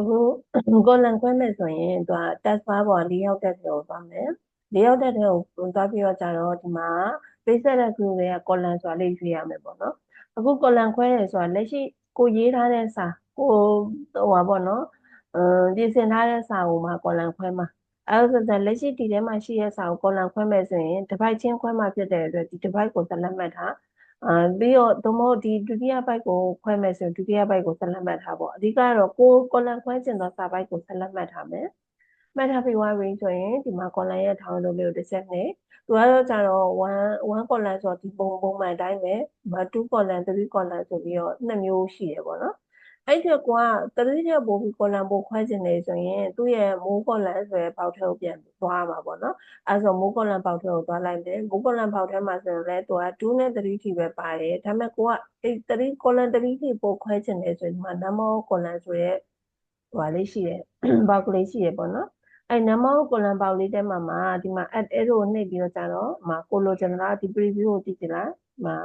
အခုကိုလန်ခွဲမဲ့ဆိုရင်သူက test bar ပေါ်၄ရောက်တက်တယ်ကိုသွားမယ်၄ရောက်တက်တယ်ကိုသွားပြီးတော့ကြတော့ဒီမှာ base set တဲ့ group တွေကကိုလန်ဆိုတာလေးရွေးရမယ်ပေါ့နော်အခုကိုလန်ခွဲတယ်ဆိုတာလက်ရှိကိုရေးထားတဲ့စာကိုဟိုပါပေါ့နော်အမ်ပြင်ဆင်ထားတဲ့စာကိုမှကိုလန်ခွဲမှာအဲဒါဆိုတော့လက်ရှိဒီထဲမှာရှိတဲ့စာကိုကိုလန်ခွဲမဲ့ဆိုရင်တစ်ပိုက်ချင်းခွဲမှာဖြစ်တဲ့အတွက်ဒီတစ်ပိုက်ကိုသက်လက်မှတ်ထား အာပြီးတော့သို့မဟုတ်ဒီဒုတိယဘိုက်ကိုခွဲမယ်ဆိုရင်ဒုတိယဘိုက်ကိုဆက်လက်မှတ်ထားပေါ့အဓိကတော့ကိုကော်လန်ခွဲကျင်သောစာဘိုက်ကိုဆက်လက်မှတ်ထားမယ်မှတ်ထားပြီးသွားပြီဆိုရင်ဒီမှာကော်လန်ရဲ့ထောင်းလို့လေးကိုတစ်ချက်နဲ့သူကတော့ကြတော့1 1ကော်လန်ဆိုတော့ဒီပုံပုံမှန်တိုင်းပဲ2ကော်လန်3ကော်လန်ဆိုပြီးတော့နှစ်မျိုးရှိရပေါ့နော် အဲ့ဒီကွာတတိယပို့ပြီးကော်လန်ပို့ခွဲခြင်းနေဆိုရင်သူ့ရဲ့မိုးကော်လန်ဆိုရယ်ပေါက်ထဲကိုပြန်သွားမှာပေါ့နော်အဲဆိုမိုးကော်လန်ပေါက်ထဲကိုသွားလိုက်တယ်မိုးကော်လန်ပေါက်ထဲမှာဆိုရင်လည်းသူက2နဲ့3ထိပဲပါတယ်ဒါပေမဲ့ကိုကအဲ့3ကော်လန်3ထိပို့ခွဲခြင်းနေဆိုရင်ဒီမှာနမောကော်လန်ဆိုရယ်ဟိုလေးရှိတယ်ပေါက်ကလေးရှိရယ်ပေါ့နော်အဲ့နမောကိုလန်ပေါက်လေးတဲမှာမှာဒီမှာ add arrow ကိုနှိပ်ပြီးတော့ကြတော့မှာကိုလိုချင်တာဒီ preview ကိုကြည့်ကြလားမှာ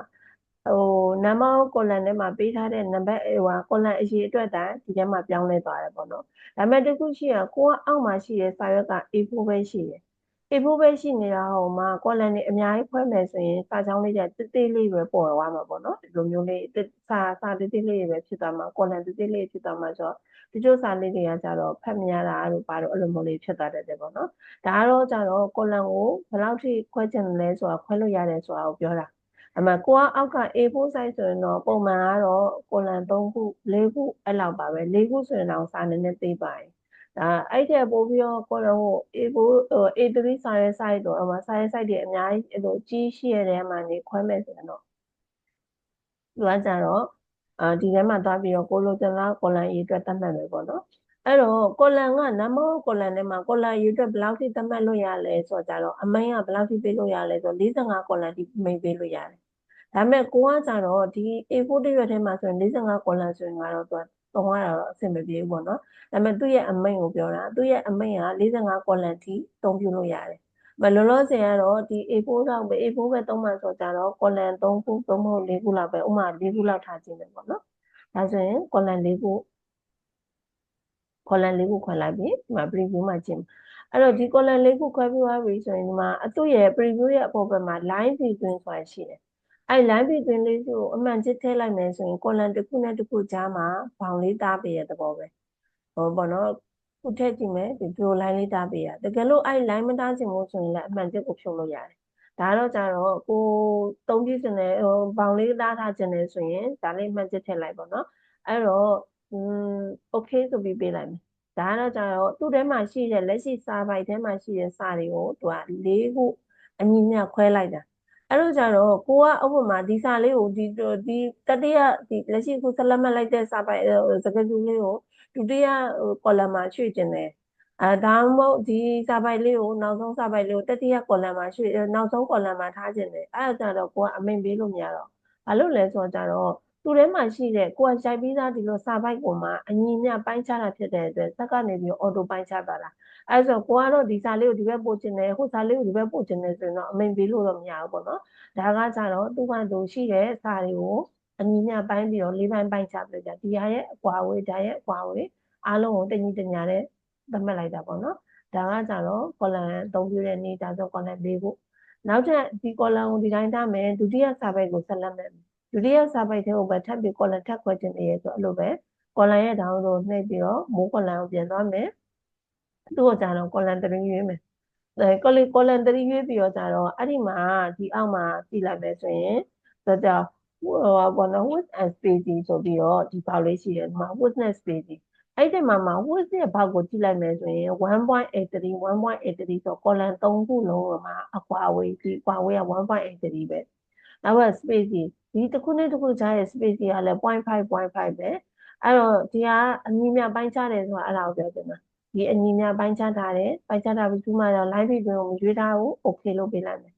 ဟိုနံပါတ် column ထဲမှာပေးထားတဲ့နံပါတ်ဟိုဟာ column အရေးအတွက်တိုင်းဒီထဲမှာပြောင်းလဲသွားတယ်ပေါ့နော်ဒါပေမဲ့တခုရှိရကိုကအောက်မှာရှိတဲ့စာရွက်က A4 ပဲရှိတယ် A4 ပဲရှိနေတာဟိုမှာ column တွေအများကြီးဖွဲ့မယ်ဆိုရင်စာချောင်းလေးတွေတိတိလေးပဲပေါ်သွားမှာပေါ့နော်ဒီလိုမျိုးလေးစာစာတိတိလေးပဲဖြစ်သွားမှာ column တိတိလေးဖြစ်သွားမှာဆိုတော့ဒီကျိုးစာလေးတွေကကြတော့ဖတ်မရတာလို့ပါတော့အဲ့လိုမျိုးလေးဖြစ်သွားတတ်တယ်ပေါ့နော်ဒါကတော့ကြတော့ column ကိုဘယ်လောက်ထိခွဲချင်လဲဆိုတာခွဲလို့ရတယ်ဆိုတာကိုပြောတာ အမှကိုကအောက်က A4 size ဆိုရင်တော့ပုံမှန်ကတော့ကိုလန်3ခု4ခုအဲ့လောက်ပါပဲ4ခုဆိုရင်တော့စာနည်းနည်းသေးပါတယ်ဒါအဲ့တဲ့ပို့ပြီးတော့ကိုလန်ကို A4 A3 စာရဲ size တော့အမှစာရဲ size တွေအများကြီးအဲ့လိုကြီးရှိရတဲ့မှာနေခွဲမဲ့ဆိုရင်တော့သူကကြတော့အာဒီထဲမှာသွားပြီးတော့ကိုလိုချင်လားကိုလန်ရေးအတွက်တတ်မှတ်မယ်ပေါ့နော်အဲ့တော့ကိုလန်ကနမောကိုလန်ထဲမှာကိုလန်ရေးအတွက်ဘယ်လောက်ထိတတ်မှတ်လို့ရလဲဆိုတော့ကြတော့အမိန်ကဘယ်လောက်ထိပေးလို့ရလဲဆိုတော့45ကိုလန်ထိမိန်ပေးလို့ရတယ် ဒါပေမဲ့ကိုကကြတော့ဒီ A4 တရွက်ထဲမှာဆိုရင်45ကွန်လန်ဆိုရင်ကတော့သူကသုံးရတာတော့အဆင်မပြေဘူးပေါ့နော်ဒါပေမဲ့သူ့ရဲ့အမိန့်ကိုပြောတာသူ့ရဲ့အမိန့်က45ကွန်လန်ထိသုံးပြလို့ရတယ်မလောလောဆယ်ကတော့ဒီ A4 တော့ပဲ A4 ပဲသုံးမှဆိုကြတော့ကွန်လန်3ခုသုံးမဟုတ်4ခုလောက်ပဲဥမာ4ခုလောက်ထားခြင်းပဲပေါ့နော်ဒါဆိုရင်ကွန်လန်4ခုကွန်လန်4ခုခွဲလိုက်ပြီးဒီမှာ preview မှာကြည့်အဲ့တော့ဒီ column လေးခုခွဲပြီးသွားပြီဆိုရင်ဒီမှာအတူရဲ့ preview ရဲ့အပေါ်ဘက်မှာ line sequence ဆိုတာရှိတယ် အဲ့ line between လေးကိုအမှန်ချစ်ထည့်လိုက်မယ်ဆိုရင် column တစ်ခုနဲ့တစ်ခုကြားမှာဘောင်လေးတားပေးရတဲ့သဘောပဲဟောပေါ့နော်ခုထည့်ကြည့်မယ်ဒီ draw line လေးတားပေးရတကယ်လို့အဲ့ line မတားချင်ဘူးဆိုရင်လည်းအမှန်ချစ်ကိုဖြုတ်လို့ရတယ်ဒါတော့ကြတော့ကိုသုံးပြစင်တယ်ဟိုဘောင်လေးတားထားခြင်းတယ်ဆိုရင်ဒါလေးမှန်ချစ်ထည့်လိုက်ပေါ့နော်အဲ့တော့อืม okay ဆိုပြီးပေးလိုက်မယ်ဒါကတော့ကြတော့သူ့ထဲမှာရှိတဲ့လက်ရှိစာပိုက်ထဲမှာရှိတဲ့စာတွေကိုသူက၄ခုအညီမျှခွဲလိုက်တာ အဲ့လိုကြတော့ကိုကဥပမာဒီစာလေးကိုဒီဒီတတိယဒီလက်ရှိကိုဆက်လက်မှတ်လိုက်တဲ့စာပိုက်စကားစုလေးကိုဒုတိယကော်လမ်မှာရွှေ့ခြင်းတယ်အဲဒါမှမဟုတ်ဒီစာပိုက်လေးကိုနောက်ဆုံးစာပိုက်လေးကိုတတိယကော်လမ်မှာရွှေ့နောက်ဆုံးကော်လမ်မှာထားခြင်းတယ်အဲ့ဒါကြတော့ကိုကအမိန်ပေးလို့မရတော့ဘာလို့လဲဆိုတော့ကြတော့ သူထဲမှာရှိတဲ့ကိုကရိုက်ပြီးသားဒီလိုစာပိုက်ကိုမှအညီမျှပိုင်းခြားတာဖြစ်တဲ့အတွက်စက်ကနေပြီးအော်တိုပိုင်းခြားသွားတာအဲဆိုကိုကတော့ဒီစာလေးကိုဒီဘက်ပို့ခြင်းတယ်ဟိုစာလေးကိုဒီဘက်ပို့ခြင်းတယ်ဆိုရင်တော့အမိန်ပေးလို့တော့မရဘူးပေါ့နော်ဒါကကြတော့သူ့ကသူရှိတဲ့စာတွေကိုအညီမျှပိုင်းပြီးတော့လေးပိုင်းပိုင်းခြားပြကြဒီဟာရဲ့အကွာဝေးဒါရဲ့အကွာဝေးအားလုံးကိုတညီတညာနဲ့သတ်မှတ်လိုက်တာပေါ့နော်ဒါကကြတော့ column အသုံးပြုတဲ့နေ့ဒါဆို column ၄ခုနောက်ထပ်ဒီ column ကိုဒီတိုင်းထားမယ်ဒုတိယစာပိုက်ကိုဆက်လက်မယ် ဒုတိယစာပိုက်ထဲကိုပဲထပ်ပြီး column ထပ်ခွဲခြင်းနေရဆိုအဲ့လိုပဲ column ရဲ့ down ကိုနှိပ်ပြီးတော့မိုး column ကိုပြန်သွားမယ်သူ့ကိုကြတော့ column 3ရွေးမယ်အဲ column column 3ရွေးပြီးတော့ကြတော့အဲ့ဒီမှာဒီအောက်မှာကြည့်လိုက်မယ်ဆိုရင်ဒါကြောင့်ဟိုဘောနော် width and spacing ဆိုပြီးတော့ဒီပေါက်လေးရှိတယ်ဒီမှာ width နဲ့ spacing အဲ့ဒီမှာမှာ width ရဲ့ဘောက်ကိုကြည့်လိုက်မယ်ဆိုရင်1.83 1.83ဆို column 3ခုလုံးမှာအကွာအဝေးဒီအကွာအဝေးက1.83ပဲနောက်က spacing ဒီတစ်ခုနဲ့တစ်ခုကြားရဲ့ space ကလည်း0.5 0.5ပဲအဲ့တော့ဒီကအညီမြပိုင်းခြားတယ်ဆိုတာအဲ့ဒါကိုပြောချင်တာဒီအညီမြပိုင်းခြားထားတယ်ပိုင်းခြားထားပြီးသူမှတော့ line between ကိုမရွေးထားဘူး okay လို့ပေးလိုက်မယ်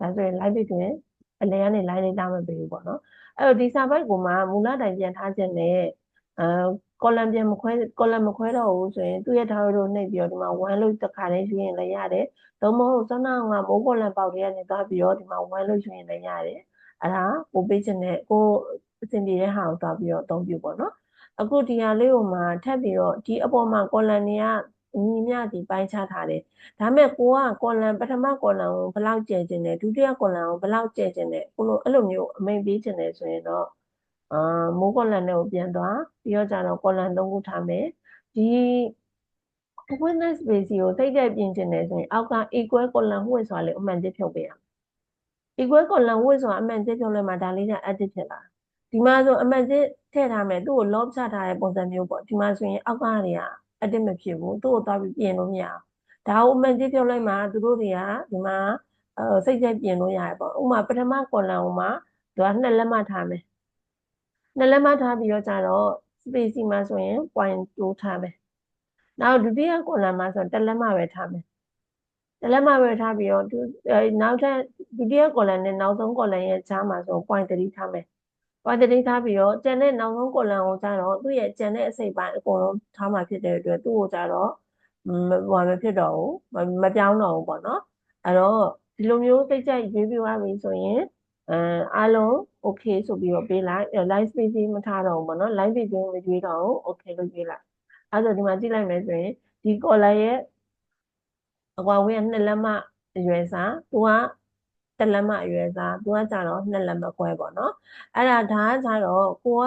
ဒါဆိုရင် line between အလဲကနေ line လေးတားမပေးဘူးပေါ့နော်အဲ့တော့ဒီစာပိုက်ကမှမူလတိုင်ပြန်ထားခြင်းနဲ့အဲ column ပြန်မခွဲ column မခွဲတော့ဘူးဆိုရင်သူ့ရဲ့ထားလို့နှိပ်ပြီးတော့ဒီမှာ1လို့တစ်ခါတည်းယူရင်လည်းရတယ်။သို့မဟုတ်စောနာကမိုး column ပေါက်တွေကနေသွားပြီးတော့ဒီမှာ1လို့ယူရင်လည်းရတယ်။ အဲ့ဒါကိုပေးခြင်းနဲ့ကိုအဆင်ပြေတဲ့ဟာကိုသွားပြီးတော့အသုံးပြုပေါ့နော်အခုဒီဟာလေးကိုမှထပ်ပြီးတော့ဒီအပေါ်မှာကောလန်တွေကညီမျှဒီပိုင်းခြားထားတယ်ဒါမဲ့ကိုကကောလန်ပထမကောလန်ကိုဘယ်လောက်ကျယ်ကျင်တယ်ဒုတိယကောလန်ကိုဘယ်လောက်ကျယ်ကျင်တယ်ကိုလိုအဲ့လိုမျိုးအမိန်ပေးကျင်တယ်ဆိုရင်တော့အာမိုးကောလန်တွေကိုပြန်သွားပြီးတော့ကြတော့ကောလန်သုံးခုထားမယ်ဒီ awareness base ကိုတိတ်တက်ပြင်ကျင်တယ်ဆိုရင်အောက်က equal column ဝှက်ဆိုတာလေအမှန်တဖြုတ်ပေးရမယ် equal column ဝှက်ဆိုတာအမှန်တဖြုတ်လိုက်မှဒါလေးက edit ဖြစ်လာဒီမှာဆိုအမှန်တထည့်ထားမယ်သူ့ကို lob ချထားတဲ့ပုံစံမျိုးပေါ့ဒီမှာဆိုရင်အောက်ကတွေက edit မဖြစ်ဘူးသူ့ကိုသွားပြီးပြင်လို့မရအောင်ဒါကိုအမှန်တဖြုတ်လိုက်မှသူတို့တွေကဒီမှာအဲစိတ်ကြိုက်ပြင်လို့ရတယ်ပေါ့ဥပမာပထမ column ကိုမှသူကနှစ်လက်မှတ်ထားမယ်နှစ်လက်မှတ်ထားပြီးတော့ကြတော့ space မှာဆိုရင် point 2ထားမယ်နောက်ဒုတိယ column မှာဆိုတက်လက်မှပဲထားမယ်တက် လက်မှပဲထားပြီးတော့နောက်ထပ်ဒုတိယ column နဲ့နောက်ဆုံး column ရဲ့ကြားမှာဆို point 3ထားမယ် point 3ထားပြီးတော့ကျန်တဲ့နောက်ဆုံး column ကိုကျတော့သူ့ရဲ့ကျန်တဲ့အစိပ်ပိုင်းအကုန်လုံးထားမှာဖြစ်တဲ့အတွက်သူ့ကိုကျတော့ဟိုမဖြစ်တော့ဘူးမပြောင်းတော့ဘူးပေါ့နော်အဲ့တော့ဒီလိုမျိုးစိတ်ကြိုက်ရွေးပြီးသွားပြီဆိုရင်အဲအားလုံး okay ဆိုပြီးတော့ပေးလိုက် line spacing မထားတော့ဘူးပေါ့နော် line spacing မရွေးတော့ဘူး okay လို့ရွေးလိုက်အဲ့ဒါဒီမှာကြည့်လိုက်မယ်ဆိုရင်ဒီ collar ရဲ့ အကွာဝေးကနှစ်လက်မအရွယ်စားသူကတလက်မအရွယ်စားသူကကြတော့နှစ်လက်မခွဲပေါ့နော်အဲ့ဒါဒါကကြတော့ကိုက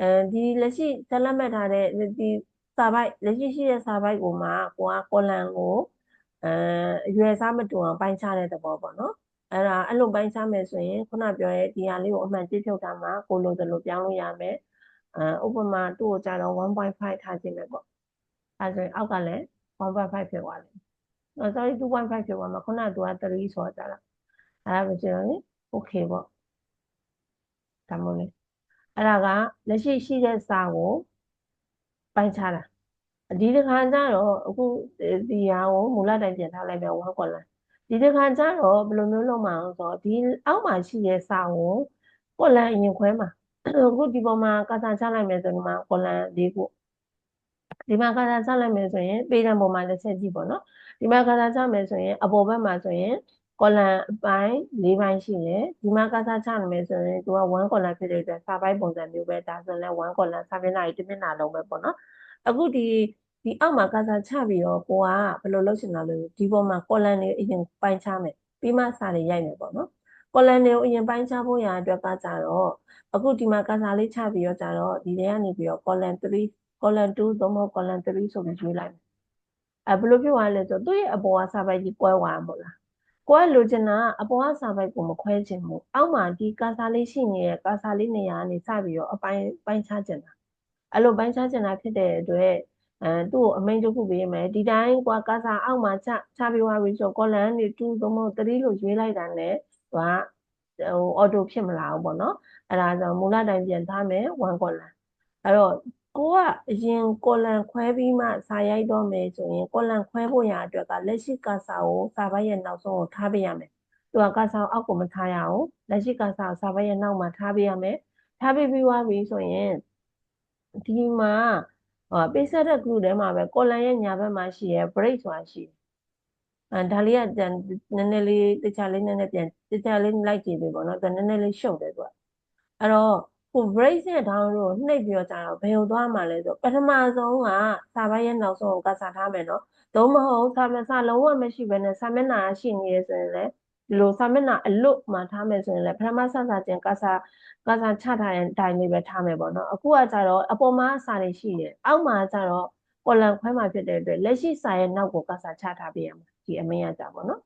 အဲဒီလက်ရှိတလက်မထားတဲ့ဒီစာပိုက်လက်ရှိရှိတဲ့စာပိုက်ကိုမှကိုကကောလန်ကိုအဲအရွယ်စားမတူအောင်ပိုင်းခြားတဲ့သဘောပေါ့နော်အဲ့ဒါအဲ့လိုပိုင်းခြားမယ်ဆိုရင်ခုနပြောရဲ့ဒီဟာလေးကိုအမှန်ကြည့်ဖြုတ်တာမှာကိုလိုသလိုပြောင်းလို့ရမယ်အဲဥပမာသူ့ကိုကြတော့1.5ထားခြင်းပဲပေါ့အဲဆိုရင်အောက်ကလည်း1.5ဖြစ်သွားတယ်။ sorry 2.5ဖြစ်သွားမှာခုနကသူက3ဆိုကြတာအဲဒါပဲကျတော့လေ okay ပေါ့ဒါမို့လေအဲ့ဒါကလက်ရှိရှိတဲ့စာကိုပိုင်းခြားတာဒီတစ်ခါကျတော့အခုဒီဟာကိုမူလတိုင်းပြန်ထားလိုက်ပြန်1 column ဒီတစ်ခါကျတော့ဘယ်လိုမျိုးလုပ်မှာလဲဆိုတော့ဒီအောက်မှာရှိတဲ့စာကို column အရင်ခွဲမှာအခုဒီပေါ်မှာကစားချလိုက်မယ်ဆိုဒီမှာ column ၄ခုဒီမှာကစားချလိုက်မယ်ဆိုရင်ပေတံပေါ်မှာတစ်ချက်ကြည့်ပေါ့နော် ဒီမှာကစားချမယ်ဆိုရင်အပေါ်ဘက်မှာဆိုရင် column အပိုင်း၄ပိုင်းရှိတယ်ဒီမှာကစားချနိုင်မယ်ဆိုရင်သူက1 column ဖြစ်တဲ့အတွက်စာပိုင်းပုံစံမျိုးပဲဒါဆိုရင်လည်း1 column စာမျက်နှာကြီးတစ်မျက်နှာလုံးပဲပေါ့နော်အခုဒီဒီအောက်မှာကစားချပြီးတော့ကိုကဘယ်လိုလုပ်ချင်တာလဲဒီပေါ်မှာ column တွေအရင်ပိုင်းချမယ်ပြီးမှစာတွေရိုက်မယ်ပေါ့နော် column တွေကိုအရင်ပိုင်းခြားဖို့ရအတွက်ကကြတော့အခုဒီမှာကစားလေးချပြီးတော့ကြတော့ဒီထဲကနေပြီးတော့ column 3 column 2သို့မဟုတ် column 3ဆိုပြီးရွေးလိုက်မယ် အဲဘယ်လိုဖြစ်သွားလဲဆိုတော့သူ့ရဲ့အပေါ်ကစာပိုက်ကြီးကွဲသွားမှာမဟုတ်လားကိုကလိုချင်တာအပေါ်ကစာပိုက်ကိုမခွဲချင်ဘူးအောက်မှာဒီကာစာလေးရှိနေတဲ့ကာစာလေးနေရာကနေစပြီးတော့အပိုင်းပိုင်းခြားချင်တာအဲ့လိုပိုင်းခြားချင်တာဖြစ်တဲ့အတွက်အဲသူ့ကိုအမိန့်တစ်ခုပေးမယ်ဒီတိုင်းကွာကာစာအောက်မှာချချပြီးသွားပြီဆို column တွေ2သို့မဟုတ်3လို့ရွေးလိုက်တာ ਨੇ သူကဟို auto ဖြစ်မလာဘူးပေါ့နော်အဲ့ဒါကြောင့်မူလတိုင်းပြန်ထားမယ်1 column အဲ့တော့ ကိုကအရင်ကောလန်ခွဲပြီးမှစာရိုက်တော့မယ်ဆိုရင်ကောလန်ခွဲဖို့ရအတွက်ကလက်ရှိကာစာကိုစာပိုက်ရဲ့နောက်ဆုံးကိုထားပေးရမယ်။သူကကာစာအောက်ကိုမထားရအောင်လက်ရှိကာစာကိုစာပိုက်ရဲ့နောက်မှာထားပေးရမယ်။ထားပေးပြီးသွားပြီဆိုရင်ဒီမှာဟောပေးဆက်တဲ့ group ထဲမှာပဲကောလန်ရဲ့ညာဘက်မှာရှိရဲ break ဆိုတာရှိတယ်။အဲဒါလေးကနည်းနည်းလေးတခြားလေးနည်းနည်းပြန်တခြားလေးလိုက်ကြည့်ပေးပေါ့နော်။သူနည်းနည်းလေးရှုပ်တယ်သူက။အဲ့တော့ ကို brace နဲ့ down ကိုနှိပ်ပြီးတော့ကြာတော့ဘယ်ကိုသွားမှာလဲဆိုပထမဆုံးကစာပိုက်ရဲ့နောက်ဆုံးကိုကစားထားမယ်နော်သို့မဟုတ်စာမစာလုံးဝမရှိဘဲနဲ့စာမျက်နှာရှိနေရဆိုရင်လည်းဒီလိုစာမျက်နှာအလွတ်မှာထားမယ်ဆိုရင်လည်းပထမဆစာချင်းကစားကစားချထားတဲ့အတိုင်းလေးပဲထားမယ်ပေါ့နော်အခုကကြတော့အပေါ်မှာစာတွေရှိတယ်အောက်မှာကြတော့ column ခွဲမှာဖြစ်တဲ့အတွက်လက်ရှိစာရဲ့နောက်ကိုကစားချထားပေးရမှာဒီအမင်းရကြပေါ့နော်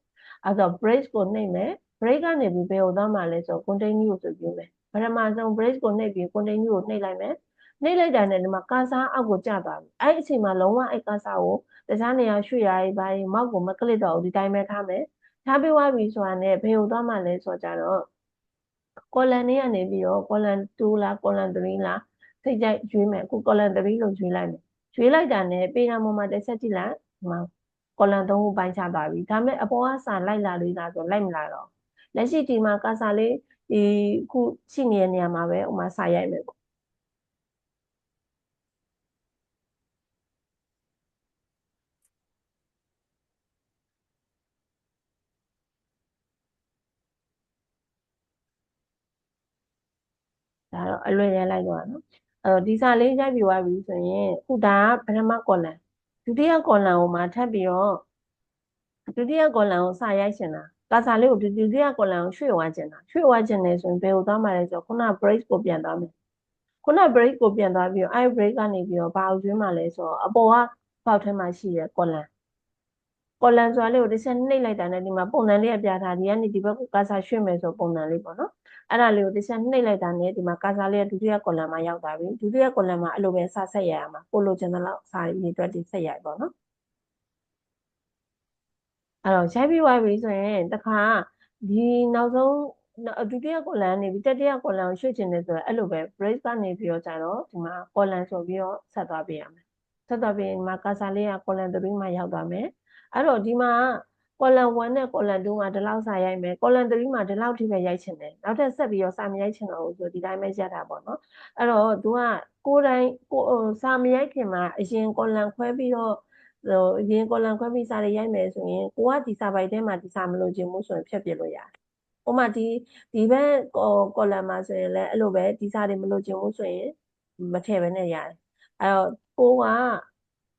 အဲ့တော့ brace ကိုနှိပ်မယ် break ကနေပြီးဘယ်ကိုသွားမှာလဲဆို continue ကိုဆိုပြီးမယ် ပထမဆုံး brace ကိုနှိပ်ပြီး continue ကိုနှိပ်လိုက်မယ်နှိပ်လိုက်တာနဲ့ဒီမှာကာစာအောက်ကိုကျသွားပြီအဲ့အချိန်မှာလုံးဝအဲ့ကာစာကိုတခြားနေရာရွှေ့ရရေးပါရင်မောက်ကိုမကလစ်တော့ဘူးဒီတိုင်းပဲထားမယ်ထားပြီးသွားပြီဆိုတာနဲ့ဘယ်ကိုသွားမှလဲဆိုကြတော့ column လေးကနေပြီးတော့ column 2လား column 3လားစိတ်ကြိုက်ရွေးမယ်အခု column 3လို့ရွေးလိုက်မယ်ရွေးလိုက်တာနဲ့ပေနာပေါ်မှာတစ်ချက်ကြည့်လိုက်ဒီမှာ column 3ကိုပိုင်းခြားသွားပြီဒါမဲ့အပေါ်ကစာလိုက်လာလေးလားဆိုလိုက်မလာတော့လက်ရှိဒီမှာကာစာလေး ဒီခုရှိနေတဲ့နေရာမှာပဲဥမာစာရိုက်မယ်ပေါ့ဒါတော့အလွယ်ရလိုက်တော့နော်အဲဒီစာလေးရိုက်ပြီးသွားပြီဆိုရင်ခုဒါကပထမကောလန်ဒုတိယကောလန်ကိုမှထပ်ပြီးတော့ဒုတိယကောလန်ကိုစာရိုက်ရှင်တာ ကာစာလေးကိုဒုတိယကောလန်ကိုရွှေ့သွားခြင်းတာရွှေ့သွားခြင်းနေဆိုရင်ဘယ်ကိုသွားမှာလဲဆိုတော့ခုန break ကိုပြန်သွားမယ်ခုန break ကိုပြန်သွားပြီးတော့အဲ break ကနေပြီးတော့ဘာကိုကျွေးမှာလဲဆိုတော့အပေါ်ကပေါက်ထဲမှာရှိတဲ့ကောလန်ကော်လန်စွာလေးကိုတစ်ချက်နှိပ်လိုက်တာနဲ့ဒီမှာပုံစံလေးကပြထားဒီကနေဒီဘက်ကိုကာဆာရွှေ့မယ်ဆိုပုံစံလေးပေါ့နော်အဲ့ဒါလေးကိုတစ်ချက်နှိပ်လိုက်တာနဲ့ဒီမှာကာဆာလေးကဒုတိယကော်လန်မှာရောက်သွားပြီဒုတိယကော်လန်မှာအဲ့လိုပဲစာဆက်ရရမှာပိုလိုချင်တဲ့လောက်စာရည်အတွက်ဒီဆက်ရပေါ့နော် အဲ့တော့ရိုက်ပြီးသွားပြီဆိုရင်တခါဒီနောက်ဆုံးဒုတိယကော်လန်နေပြီးတတိယကော်လန်ကိုရွှေ့ချင်တယ်ဆိုတော့အဲ့လိုပဲ break ကနေပြီးတော့ကြတော့ဒီမှာကော်လန်ဆိုပြီးတော့ဆက်သွားပေးရမယ်ဆက်သွားပြီးဒီမှာကာဆာလေးကကော်လန်3မှာရောက်သွားမယ်အဲ့တော့ဒီမှာ column 1နဲ့ column 2မှာဒီလောက်စာရိုက်မယ် column 3မှာဒီလောက်ထိပဲရိုက်ချင်တယ်နောက်ထပ်ဆက်ပြီးတော့စာမရိုက်ချင်တော့ဘူးဆိုဒီတိုင်းပဲရက်တာပေါ့နော်အဲ့တော့ तू ကကိုယ်တိုင်ကိုစာမရိုက်ခင်မှာအရင် column ခွဲပြီးတော့ ဟိုအရင် column ခွဲပြီးစာတွေရိုက်မယ်ဆိုရင်ကိုကဒီစာပိုက်ထဲမှာဒီစာမလို့ခြင်းမှုဆိုရင်ဖြတ်ပြလို့ရတယ်။ဥပမာဒီဒီဘက် column မှာဆိုရင်လည်းအဲ့လိုပဲဒီစာတွေမလို့ခြင်းမှုဆိုရင်မထည့်ဘဲနဲ့ရတယ်။အဲ့တော့ကိုက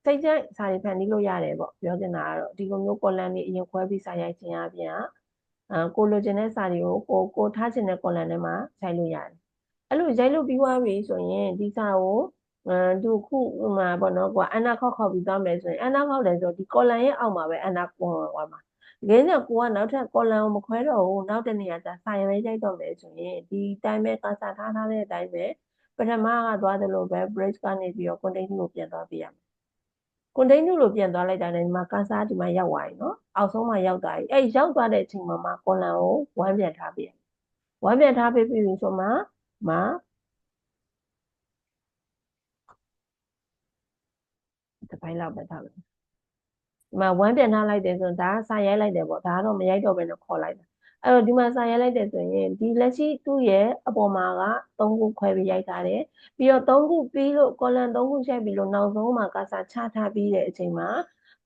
စိတ်ကြိုက်စာတွေဖန်တီးလို့ရတယ်ပေါ့ပြောချင်တာကတော့ဒီလိုမျိုး column တွေအရင်ခွဲပြီးစာရိုက်ခြင်းအပြင်ကအဲကိုလိုချင်တဲ့စာတွေကိုကိုကိုထားချင်တဲ့ column ထဲမှာရိုက်လို့ရတယ်အဲ့လိုရိုက်လို့ပြီးသွားပြီဆိုရင်ဒီစာကိုအဲ သူခုဟိုမှာပေါ့နော်ကိုကအနာခောက်ခောက်ပြီးသွားမယ်ဆိုရင်အနာခောက်တယ်ဆိုဒီ column ရဲ့အောက်မှာပဲအနာကွန်သွားမှာတကယ်လို့ကိုကနောက်ထပ် column ကိုမခွဲတော့ဘူးနောက်တနေ့ကစာရိုက်ရိုက်တော့မယ်ဆိုရင်ဒီတိုင်းပဲကာစာထားထားတဲ့အတိုင်းပဲပထမကသွားတယ်လို့ပဲ break ကနေပြီးတော့ content ကိုပြန်သွားပြရမယ် continue လို့ပြန်သွားလိုက်တာနဲ့ဒီမှာကာစာဒီမှာရောက်သွားပြီနော်အောက်ဆုံးမှာရောက်သွားပြီအဲ့ရောက်သွားတဲ့အချိန်မှာမှ column ကိုဝမ်းပြန်ထားပြီဝမ်းပြန်ထားပြီးပြီဆိုမှမှာတစ် ပိုင်းလောက်ပဲထားမယ်ဒီမှာဝမ်းပြန်ထားလိုက်တယ်ဆိုတော့ဒါကစာရိုက်လိုက်တယ်ပေါ့ဒါကတော့မရိုက်တော့ဘဲနဲ့ခေါ်လိုက်တာအဲ့တော့ဒီမှာစာရိုက်လိုက်တယ်ဆိုရင်ဒီလက်ရှိသူ့ရဲ့အပေါ်မှာက3ခုခွဲပြီးရိုက်ထားတယ်ပြီးတော့3ခုပြီးလို့ column 3ခုရိုက်ပြီးလို့နောက်ဆုံးမှာကစားချထားပြီးတဲ့အချိန်မှာ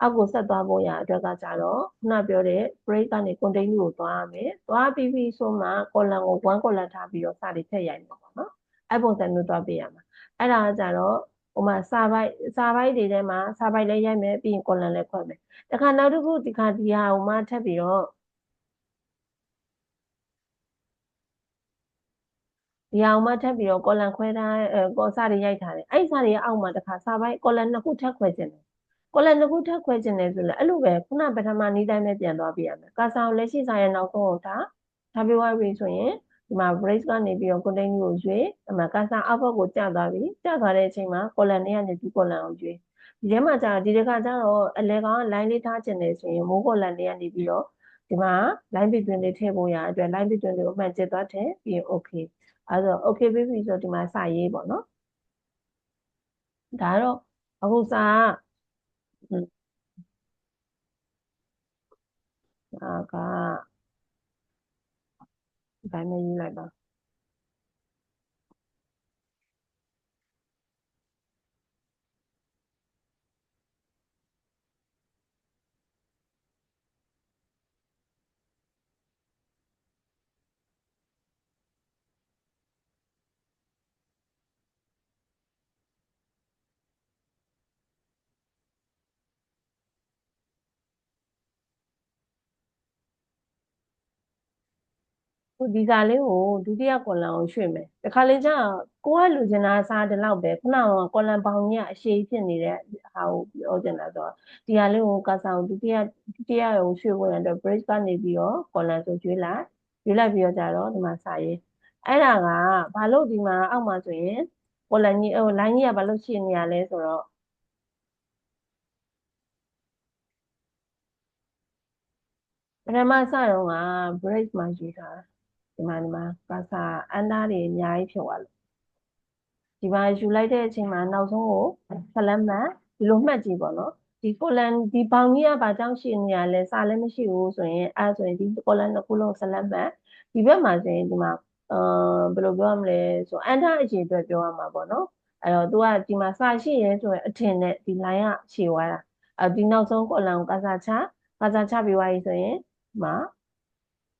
အောက်ကိုဆက်သွားဖို့ရအတွက်ကကြတော့ခုနပြောတဲ့ break ကနေ continue ကိုသွားရမယ်သွားပြီးပြီဆိုမှ column ကို1 column ထားပြီးတော့စာတွေထည့်ရိုက်မှာပေါ့နော်အဲ့ပုံစံမျိုးသွားပေးရမှာအဲ့ဒါကကြတော့ ဟိုမှာစာပိုက်စာပိုက်တွေထဲမှာစာပိုက်လည်းရိုက်မယ်ပြီးရင် column လည်းခွဲမယ်တခါနောက်တစ်ခုဒီခါဒီဟာဟိုမှာထပ်ပြီးတော့ဒီအောင်မှထပ်ပြီးတော့ကော်လန်ခွဲထားကောစာတွေရိုက်ထားတယ်အဲ့စာတွေအောက်မှာတခါစာပိုင်းကော်လန်နှစ်ခုထပ်ခွဲခြင်းတယ်ကော်လန်နှစ်ခုထပ်ခွဲခြင်းတယ်ဆိုလည်းအဲ့လိုပဲခုနပထမနီးတိုင်းပဲပြန်သွားပြရမယ်ကာစာကိုလက်ရှိစာရဲ့နောက်ဆုံးကိုထားထားပြီးသွားပြီဆိုရင် ဒီမှာ brace ကနေပြီးတော့ continue ကိုရွေးအမှကာစာ output ကိုကျသွားပြီကျသွားတဲ့အချိန်မှာ column တွေကနေဒီ column ကိုရွေးဒီထဲမှာကြာဒီတစ်ခါကျတော့အလဲကောင် line လေးထားခြင်းတယ်ဆိုရင်မိုး column တွေကနေပြီးတော့ဒီမှာ line between တွေထည့်ဖို့ရအတွက် line between တွေကိုမှန်ကျစ်သွားတယ်ပြီးရင် okay အဲဆို okay ပြီပြီဆိုဒီမှာစာရေးပေါ့နော်ဒါတော့အခုစာကအာက ဒီတိုင်းရေးလို က်ပါဒီစာလေးကိုဒုတိယကွန်လန်ကိုရွှေ့မယ်တခါလေကျကိုကလူချင်တာစာဒီလောက်ပဲခုနကကွန်လန်ပေါင်ကြီးကအရှိဖြစ်နေတဲ့ဟာကိုပြောချင်တာဆိုတော့ဒီဟာလေးကိုကစားကိုဒုတိယဒုတိယကိုရွှေ့ဖို့ရတဲ့ bridge ကနေပြီးတော့ကွန်လန်ဆိုရွှေ့လိုက်ရွှေ့လိုက်ပြီးတော့ကြတော့ဒီမှာစာရေးအဲ့ဒါကဘာလို့ဒီမှာအောက်မှာဆိုရင်ကွန်လန်ကြီးဟို line ကြီးကဘာလို့ရှိနေရလဲဆိုတော့ပထမစတော့က break မှာယူထားတာ ဒီမှာဒီမှာပါစာအန်တာတွေအများကြီးဖြစ်သွားလို့ဒီမှာယူလိုက်တဲ့အချိန်မှာနောက်ဆုံးကိုဖလက်မှတ်ဒီလိုမှတ်ကြည့်ပေါ့နော်ဒီကိုလန်ဒီဘောင်ကြီးကဘာကြောင့်ရှိနေရလဲစာလည်းမရှိဘူးဆိုရင်အဲဆိုရင်ဒီကိုလန်တစ်ခုလုံးဆက်လက်မှတ်ဒီဘက်မှာဆိုရင်ဒီမှာအာဘယ်လိုပြောရမလဲဆိုအန်တာအခြေအတွက်ပြောရမှာပေါ့နော်အဲ့တော့ तू ကဒီမှာစာရှိရဲဆိုရင်အထင်နဲ့ဒီ line ကခြေသွားတာအဲဒီနောက်ဆုံးကိုလန်ကိုကစားချကစားချပြီးသွားပြီဆိုရင်ဒီမှာ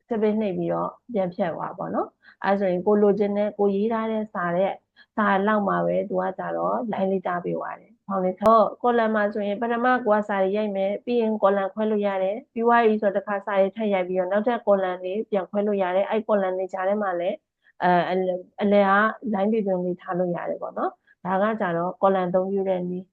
စပင်းနှိပ်ပြီးတော့ပြန်ဖြတ်သွားပါတော့အဲဆိုရင်ကိုလိုချင်တဲ့ကိုရေးထားတဲ့စာတဲ့စာလောက်မှာပဲသူကကြတော့ line လေးကြားပေးသွားတယ်ဖောင်လေးတော့ကောလန်မှာဆိုရင်ပထမကိုကစာရီရိုက်မယ်ပြီးရင်ကောလန်ခွဲလို့ရတယ်ပြီးွားပြီဆိုတော့တစ်ခါစာရီထပ်ရိုက်ပြီးတော့နောက်ထပ်ကောလန်လေးပြန်ခွဲလို့ရတယ်အဲ့ကောလန်လေးကြားထဲမှာလည်းအဲအလဲအလဲက line ပြည်တွင်လေးထားလို့ရတယ်ပေါ့နော်ဒါကကြတော့ကောလန်သုံးပြတဲ့နည်း